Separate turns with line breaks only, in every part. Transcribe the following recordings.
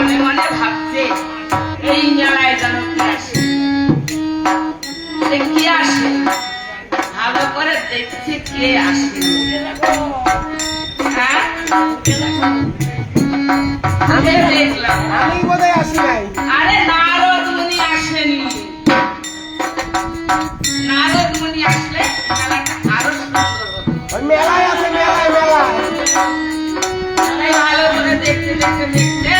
মনে মনে ভাবছে এই মেলায় যেন কি আসে? কি আসে? ভালো করে দেখছে কে আসে। হ্যাঁ? দেখলাম আমি
বোধহয় আসলে
মেলাটা দেখতে দেখতে দেখতে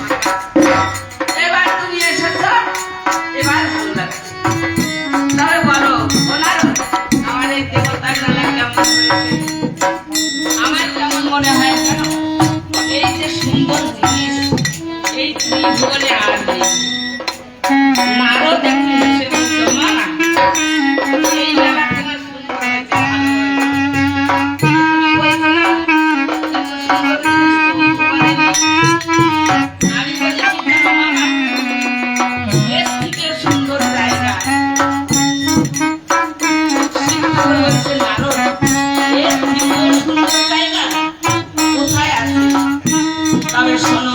সুন্দর জিনিস এই তুমি বলে আর নেই। নারদ একটু হেসে বলছো, কৃষ্ণ